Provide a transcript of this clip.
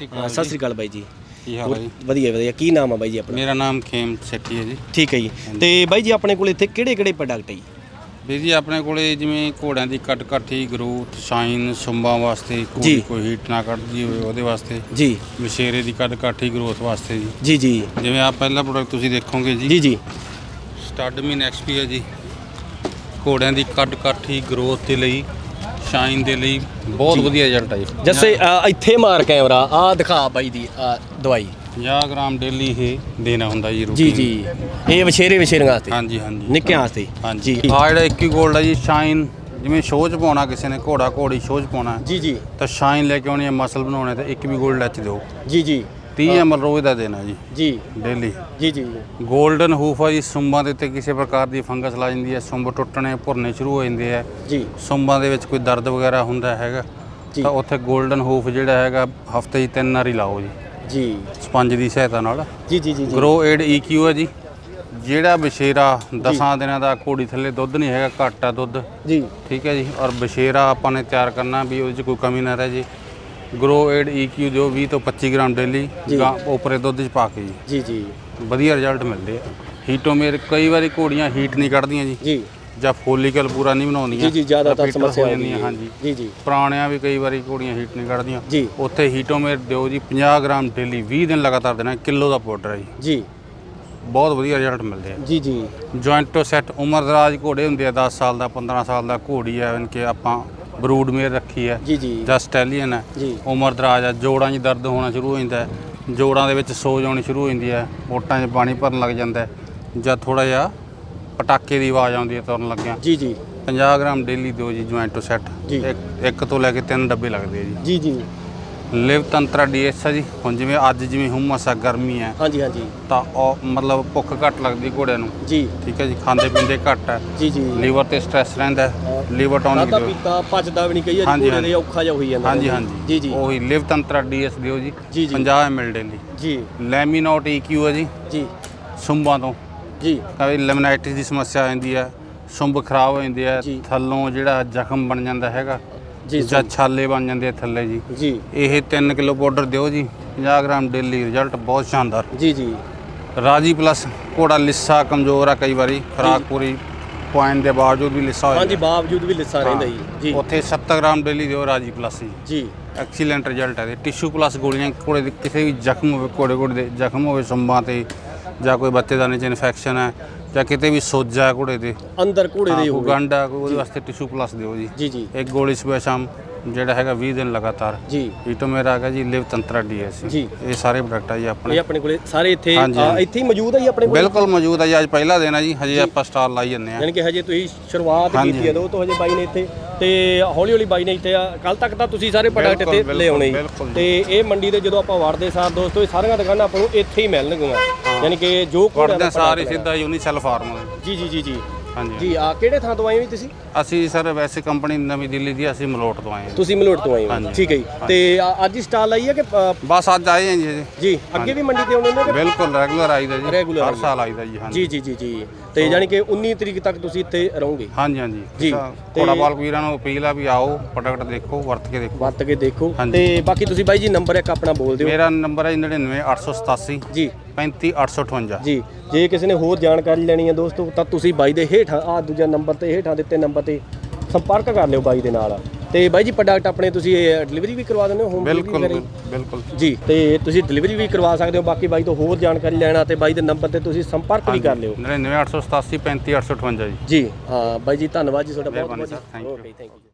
ਹਾਂ, ਸਤਿ ਸ੍ਰੀ ਅਕਾਲ ਬਾਈ ਜੀ। ਕੀ ਹਾਲ ਹੈ ਜੀ? ਵਧੀਆ ਵਧੀਆ। ਕੀ ਨਾਮ ਆ ਬਾਈ ਜੀ ਆਪਣਾ? ਮੇਰਾ ਨਾਮ ਖੇਮ ਸੈਠੀ ਹੈ ਜੀ। ਠੀਕ ਹੈ ਜੀ। ਤੇ ਬਾਈ ਜੀ ਆਪਣੇ ਕੋਲ ਇੱਥੇ ਕਿਹੜੇ ਕਿਹੜੇ ਪ੍ਰੋਡਕਟ ਹੈ ਜੀ? ਵੀਰ ਜੀ ਆਪਣੇ ਕੋਲੇ ਜਿਵੇਂ ਘੋੜਿਆਂ ਦੀ ਕੱਟ ਕਾਠੀ ਗਰੋਥ ਸ਼ਾਈਨ ਸੁੰਬਾਂ ਵਾਸਤੇ ਜੀ। ਕੋਈ ਕੋਈ ਹੀਟ ਨਾ ਕੱਢਦੀ ਹੋਵੇ ਉਹਦੇ ਵਾਸਤੇ। ਜੀ। ਮਸ਼ੇਰੇ ਦੀ ਕੱਟ ਕਾਠੀ ਗਰੋਥ ਵਾਸਤੇ ਜੀ। ਜੀ ਜੀ। ਜਿਵੇਂ ਆ ਪਹਿਲਾ ਪ੍ਰੋਡਕਟ ਤੁਸੀਂ ਦੇਖੋਗੇ ਜੀ। ਜੀ ਜੀ। ਸਟੱਡ ਮੀਨ ਐਕਸਪੀ ਹੈ ਜੀ। ਘੋੜਿਆਂ ਦੀ ਕੱਟ ਕਾਠੀ ਗਰੋਥ ਦੇ ਲਈ ਸ਼ਾਈਨ ਦੇ ਲਈ ਬਹੁਤ ਵਧੀਆ ਰਿਜ਼ਲਟ ਹੈ ਜੀ। ਜੱਸੇ ਅ, ਇੱਥੇ ਮਾਰ ਕੈਮਰਾ ਆ ਦਿਖਾ ਬਾਈ ਦੀ ਅ, ਦਵਾਈ। 50 ਗ੍ਰਾਮ ਡੇਲੀ ਇਹ ਦੇਣਾ ਹੁੰਦਾ ਜੀ ਜੀ routine। ਜੀ। ਇਹ ਵਿਸ਼ੇਰੇ ਵਿਸ਼ੇਰੀਆਂ ਵਾਸਤੇ? ਹਾਂਜੀ ਹਾਂਜੀ। ਨਿੱਕਿਆਂ ਵਾਸਤੇ? ਹਾਂਜੀ। ਆ ਜਿਹੜਾ 21 ਗੋਲਡ ਹੈ ਜੀ ਸ਼ਾਈਨ ਜਿਵੇਂ ਸ਼ੋਅ ਚ ਪਾਉਣਾ ਕਿਸੇ ਨੇ ਘੋੜਾ ਘੋੜੀ ਸ਼ੋਅ ਚ ਪਾਉਣਾ। ਹੈ, ਜੀ ਜੀ। ਤਾਂ ਸ਼ਾਈਨ ਲੈ ਕੇ ਆਉਣੀ ਹੈ ਮਸਲ ਬਣਾਉਣੇ ਤੇ ਇੱਕ ਵੀ ਗੋਲਡ ਐਚ ਦਿਓ। ਜੀ ਜੀ। 30 ਐਮਐਲ ਰੋਜ਼ ਦਾ ਦੇਣਾ ਜੀ। ਜੀ। ਡੇਲੀ। ਜੀ ਜੀ 골ਡਨ ਹੂਫ ਆ ਜੀ ਸੁੰਬਾਂ ਦੇ ਉੱਤੇ ਕਿਸੇ ਪ੍ਰਕਾਰ ਦੀ ਫੰਗਸ ਲਾ ਜਾਂਦੀ ਹੈ ਸੁੰਬ ਟੁੱਟਣੇ ਭੁਰਨੇ ਸ਼ੁਰੂ ਹੋ ਜਾਂਦੇ ਆ। ਜੀ। ਸੁੰਬਾਂ ਦੇ ਵਿੱਚ ਕੋਈ ਦਰਦ ਵਗੈਰਾ ਹੁੰਦਾ ਹੈਗਾ। ਤਾਂ ਉੱਥੇ 골ਡਨ ਹੂਫ ਜਿਹੜਾ ਹੈਗਾ ਹਫ਼ਤੇ 'ਚ ਤਿੰਨ ਵਾਰੀ ਲਾਓ ਜੀ। ਜੀ। ਸਪੰਜ ਦੀ ਸਹਾਇਤਾ ਨਾਲ। ਜੀ ਜੀ ਜੀ ਗਰੋ ਏਡ ਈਕਿਊ ਹੈ ਜੀ। ਜਿਹੜਾ ਬਸ਼ੇਰਾ 10 ਦਿਨਾਂ ਦਾ ਘੋੜੀ ਥੱਲੇ ਦੁੱਧ ਨਹੀਂ ਹੈਗਾ ਘੱਟ ਆ ਦੁੱਧ। ਜੀ। ਠੀਕ ਹੈ ਜੀ ਔਰ ਬਸ਼ੇਰਾ ਆਪਾਂ ਨੇ ਤਿਆਰ ਕਰਨਾ ਵੀ ਉਹਦੇ 'ਚ ਕੋਈ ਕਮੀ ਨਾ ਰਹਿ ਜੇ। ਗਰੋ ਏਡ ਈਕਿਊ ਜੋ 20 ਤੋਂ 25 ਗ੍ਰਾਮ ਡੇਲੀ ਉਪਰੇ ਦੁੱਧ 'ਚ ਪਾ ਕੇ ਜੀ। ਜੀ ਜੀ। ਵਧੀਆ ਰਿਜ਼ਲਟ ਮਿਲਦੇ ਆ। ਹੀਟੋਮੇਰ ਕਈ ਵਾਰੀ ਘੋੜੀਆਂ ਹੀਟ ਨਹੀਂ ਕੱਢਦੀਆਂ ਜੀ। ਜੀ। ਜਾਂ ਫੋਲੀਕਲ ਪੂਰਾ ਨਹੀਂ ਬਣਾਉਂਦੀਆਂ। ਜੀ ਜੀ ਜ਼ਿਆਦਾਤਰ ਸਮੱਸਿਆ ਆਉਂਦੀ ਹੈ। ਹਾਂਜੀ। ਜੀ ਜੀ। ਪੁਰਾਣਿਆਂ ਵੀ ਕਈ ਵਾਰੀ ਘੋੜੀਆਂ ਹੀਟ ਨਹੀਂ ਕੱਢਦੀਆਂ। ਜੀ। ਉੱਥੇ ਹੀਟੋਮੇਰ ਦਿਓ ਜੀ 50 ਗ੍ਰਾਮ ਡੇਲੀ 20 ਦਿਨ ਲਗਾਤਾਰ ਦੇਣਾ ਕਿਲੋ ਦਾ ਪਾਊਡਰ ਹੈ ਜੀ। ਜੀ। ਬਹੁਤ ਵਧੀਆ ਰਿਜ਼ਲਟ ਮਿਲਦੇ ਆ। ਜੀ ਜੀ। ਜੁਆਇੰਟੋ ਸੈੱਟ ਉਮਰਦਰਾਜ ਘੋੜੇ ਹੁੰਦੇ ਆ 10 ਸਾਲ ਦਾ 15 ਸਾਲ ਦਾ ਘੋੜੀ ਆ ਇਨ ਕੇ ਆਪਾਂ ਬਰੂਡ ਮੇਰ ਰੱਖੀ ਹੈ ਜੀ ਜੀ। ਜਾਂ ਸਟੈਲੀਅਨ ਹੈ ਜੀ। ਉਮਰਦਰਾਜ ਆ ਜੋੜਾਂ 'ਚ ਦਰਦ ਹੋਣਾ ਸ਼ੁਰੂ ਹੋ ਜਾਂਦਾ ਹੈ। ਜੋੜਾਂ ਦੇ ਵਿੱਚ ਸੋਜ ਆਉਣੀ ਸ਼ੁਰੂ ਹੋ ਜਾਂਦੀ ਹੈ। ਮੋਟਾਂ 'ਚ ਪਾਣੀ ਭਰਨ ਲੱਗ ਜਾਂਦਾ ਹੈ। ਜਾਂ ਥੋੜਾ ਜਿਹਾ ਪਟਾਕੇ ਦੀ ਆਵਾਜ਼ ਆਉਂਦੀ ਹੈ ਤੁਰਨ ਲੱਗਿਆ। ਜੀ ਜੀ। 50 ਗ੍ਰਾਮ ਡੇਲੀ ਦਿਓ ਜੀ ਜੁਆਇੰਟੋ ਸੈੱਟ। ਜੀ। ਇੱਕ ਇੱਕ ਤੋਂ ਲੈ ਕੇ ਤਿੰਨ ਡੱਬੇ ਲੱਗਦੇ ਆ ਜੀ। ਜੀ ਜੀ। ਲਿਵ ਤੰਤਰਾ ਡੀਐਸ ਆ ਜੀ। ਹੁਣ ਜਿਵੇਂ ਅੱਜ ਜਿਵੇਂ ਹੁਮਸ ਆ ਗਰਮੀ ਹੈ ਹਾਂਜੀ ਹਾਂਜੀ। ਤਾਂ ਉਹ ਮਤਲਬ ਭੁੱਖ ਘੱਟ ਲੱਗਦੀ ਘੋੜਿਆਂ ਨੂੰ। ਜੀ। ਠੀਕ ਹੈ ਜੀ ਖਾਂਦੇ ਪੀਂਦੇ ਘੱਟ ਹੈ। ਜੀ ਜੀ। ਲੀਵਰ ਤੇ ਸਟ੍ਰੈਸ ਰਹਿੰਦਾ ਹੈ। ਲੀਵਰ ਟੌਨਿਕ ਖਾਦਾ ਦਿਓ ਪੀਤਾ ਪਚਦਾ ਵੀ ਨਹੀਂ ਕਈ ਵਾਰੀ ਹਾਂਜੀ, ਘੋੜੇ ਦੇ ਹਾਂਜੀ। ਔਖਾ ਜਿਹਾ ਹੋਈ ਜਾਂਦਾ। ਹਾਂਜੀ ਜੀ ਹਾਂਜੀ। ਜੀ ਉਹੀ ਲਿਵ ਤੰਤਰਾ ਡੀਐਸ ਦਿਓ ਜੀ। ਜੀ, ਜੀ। 50 ml ਡੇਲੀ। ਜੀ। ਲੈਮੀਨੋਟ ਈਕਿਊ ਹੈ ਜੀ। ਜੀ। ਸੁੰਬਾਂ ਤੋਂ। ਜੀ। ਕਈ ਲੈਮਨਾਈਟਿਸ ਦੀ ਸਮੱਸਿਆ ਆ ਜਾਂਦੀ ਹੈ। ਸੁੰਬ ਖਰਾਬ ਹੋ ਜਾਂਦੇ ਆ ਜੀ। ਥੱਲੋਂ ਜਿਹੜਾ ਜ਼ਖਮ ਬਣ ਜਾਂਦਾ ਹੈਗਾ। ਜੀ ਜਾਂ ਛਾਲੇ ਬਣ ਜਾਂਦੇ ਆ ਥੱਲੇ ਜੀ। ਜੀ। ਇਹ 3 ਕਿਲੋ ਪਾਊਡਰ ਦਿਓ ਜੀ 50 ਗ੍ਰਾਮ ਡੇਲੀ ਰਿਜ਼ਲਟ ਬਹੁਤ ਸ਼ਾਨਦਾਰ। ਜੀ ਜੀ। ਰਾਜੀ ਪਲੱਸ ਘੋੜਾ ਲਿੱਸਾ ਕਮਜ਼ੋਰ ਆ ਕਈ ਵਾਰੀ ਖਰਾਕ ਪੂਰੀ ਪੁਆਇੰਟ ਦੇ ਬਾਵਜੂਦ ਵੀ ਲਿੱਸਾ ਹੋ ਹਾਂਜੀ ਜਾਂਦਾ ਬਾਵਜੂਦ ਵੀ ਲਿੱਸਾ ਰਹਿੰਦਾ ਜੀ। ਜੀ। ਉੱਥੇ 70 ਗ੍ਰਾਮ ਡੇਲੀ ਦਿਓ ਰਾਜੀ ਪਲੱਸ ਜੀ। ਜੀ। ਐਕਸੀਲੈਂਟ ਰਿਜ਼ਲਟ ਹੈ ਟਿਸ਼ੂ ਪਲੱਸ ਗੋਲੀਆਂ ਘੋੜੇ ਦੇ ਕਿਸੇ ਵੀ ਜ਼ਖਮ ਹੋਵੇ ਘੋੜੇ ਘੋੜੇ ਦੇ ਜ਼ਖਮ ਹੋਵੇ ਸੰਬਾਂ ਤੇ ਜਾਂ ਕੋਈ ਬੱਚੇਦਾਨੀ ਚ ਇਨਫੈਕਸ਼ਨ ਹੈ ਜਾਂ ਕਿਤੇ ਵੀ ਸੋਜਾ ਹੈ ਘੋੜੇ ਦੇ ਅੰਦਰ ਘੋੜੇ ਦੇ ਹੈ ਕੋਈ ਉਹਦੇ ਵਾਸਤੇ ਟਿਸ਼ੂ ਪਲੱਸ ਦਿਓ ਜੀ। ਜੀ ਜੀ। ਇੱਕ ਗੋਲੀ ਸਵੇਰ ਸ਼ਾਮ ਜਿਹੜਾ ਹੈਗਾ 20 ਦਿਨ ਲਗਾਤਾਰ। ਜੀ। ਈਟੋ ਮੇਰਾ ਹੈਗਾ ਜੀ ਲਿਵ ਤੰਤਰਾ ਡੀਐਸ। ਜੀ। ਇਹ ਸਾਰੇ ਪ੍ਰੋਡਕਟ ਆ ਜੀ ਆਪਣੇ। ਇਹ ਆਪਣੇ ਕੋਲੇ ਸਾਰੇ ਇੱਥੇ ਆ। ਇੱਥੇ ਹੀ ਮੌਜੂਦ ਆ ਜੀ ਆਪਣੇ ਕੋਲ? ਬਿਲਕੁਲ ਮੌਜੂਦ ਹੈ ਜੀ ਅੱਜ ਪਹਿਲਾ ਦਿਨ ਹੈ ਜੀ ਹਜੇ ਆਪਾਂ ਸਟਾਲ ਲਾਈ ਜੰਨੇ ਆ। ਯਾਨੀ ਕਿ ਹਜੇ ਤੁਸੀਂ ਸ਼ੁਰੂਆਤ ਕੀਤੀ ਹੈ ਦੋ ਤੋਂ ਹਜੇ ਬਾਈ ਨੇ ਇੱਥੇ ਤੇ ਹੌਲੀ ਹੌਲੀ ਬਾਈ ਨੇ ਇੱਥੇ ਕੱਲ ਤੱਕ ਤਾਂ ਤੁਸੀਂ ਸਾਰੇ ਪ੍ਰੋਡਕਟ ਇੱਥੇ ਲੈ ਆਉਣੇ ਜੀ। ਤੇ ਇਹ ਮੰਡੀ ਦੇ ਜਦੋਂ ਆਪਾਂ ਵੜਦੇ ਸਾਰ ਦੋਸਤੋ ਇਹ ਸਾਰੀਆਂ ਦੁਕਾਨਾਂ ਆਪਾਂ ਨੂੰ ਇੱਥੇ ਹੀ ਮਿਲਣਗੀਆਂ। ਯਾਨੀ ਕਿ ਜੋ ਵੜਦੇ ਦਾ ਸਾਰੇ ਸਿੱਧਾ ਯੂਨੀਸੈਲ ਫਾਰਮ ਜੀ ਜੀ ਜੀ ਜੀ। ਹਾਂਜੀ ਜੀ ਆ ਕਿਹੜੇ ਥਾਂ ਤੋਂ ਆਏ ਹੋ ਜੀ ਤੁਸੀਂ? ਅਸੀਂ ਸਰ ਵੈਸੇ ਕੰਪਨੀ ਨਵੀਂ ਦਿੱਲੀ ਦੀ ਅਸੀਂ ਮਲੋਟ ਤੋਂ ਆਏ ਹਾਂ ਤੁਸੀਂ ਮਲੋਟ ਤੋਂ ਆਏ ਹੋ। ਹਾਂਜੀ। ਠੀਕ ਹੈ ਜੀ। ਤੇ ਆ- ਅੱਜ ਹੀ ਸਟਾਲ ਆਈ ਹੈ ਕਿ ਅ, ਬਸ ਅੱਜ ਆਏ ਹਾਂ ਜੀ ਜੀ ਜੀ ਅੱਗੇ ਵੀ ਮੰਡੀ ਤੇ ਆਉਣੇ ਨੇ ਕਿ ਬਿਲਕੁਲ ਰੈਗੂਲਰ ਆਈਦਾ ਜੀ। Regular ਹਰ ਆਈਦਾ। ਸਾਲ ਆਈਦਾ ਜੀ ਹਾਂਜੀ। ਜੀ ਜੀ ਜੀ ਜੀ। ਤੇ ਯਾਨੀ ਕਿ 19 ਤਰੀਕ ਤੱਕ ਤੁਸੀਂ ਇੱਥੇ ਰਹੋਗੇ। ਹਾਂਜੀ ਹਾਂਜੀ। ਜੀ। ਤੇ- ਕੋੜਾ ਬਾਲ ਵੀਰਾਂ ਨੂੰ ਅਪੀਲ ਆ ਵੀ ਆਓ ਪ੍ਰੋਡਕਟ ਦੇਖੋ ਵਰਤ ਕੇ ਦੇਖੋ। ਵਰਤ ਕੇ ਦੇਖੋ। ਹਾਂਜੀ। ਤੇ ਬਾਕੀ ਤੁਸੀਂ ਬਾਈ ਜੀ ਨੰਬਰ ਇੱਕ ਆਪਣਾ ਬੋਲ ਦਿਓ। ਮੇਰਾ ਨੰਬਰ ਹੈ 99887 ਜੀ। 35858 ਜੀ ਜੇ ਕਿਸੇ ਨੇ ਹੋਰ ਜਾਣਕਾਰੀ ਲੈਣੀ ਹੈ ਦੋਸਤੋ ਤਾਂ ਤੁਸੀਂ ਬਾਈ ਦੇ ਹੇਠਾਂ ਆ ਦੂਜਾ ਨੰਬਰ ਤੇ ਹੇਠਾਂ ਦਿੱਤੇ ਨੰਬਰ ਤੇ ਸੰਪਰਕ ਕਰ ਲਿਓ ਬਾਈ ਦੇ ਨਾਲ। ਤੇ ਬਾਈ ਜੀ ਪ੍ਰੋਡਕਟ ਆਪਣੇ ਤੁਸੀਂ ਡਿਲੀਵਰੀ ਵੀ ਕਰਵਾ ਦਿੰਦੇ ਹੋ ਹੋਮ ਬਿਲਕੁਲ ਬਿਲਕੁਲ। ਜੀ ਤੇ ਤੁਸੀਂ ਡਿਲੀਵਰੀ ਵੀ ਕਰਵਾ ਸਕਦੇ ਹੋ ਬਾਕੀ ਬਾਈ ਤੋਂ ਹੋਰ ਜਾਣਕਾਰੀ ਲੈਣਾ ਤੇ ਬਾਈ ਦੇ ਨੰਬਰ ਤੇ ਤੁਸੀਂ ਸੰਪਰਕ ਵੀ ਕਰ ਲਿਓ। 99887 35858 ਜੀ। ਜੀ ਹਾਂ ਬਾਈ ਜੀ ਧੰਨਵਾਦ ਜੀ ਤੁਹਾਡਾ ਬਹੁਤ ਬਹੁਤ. Okay thank you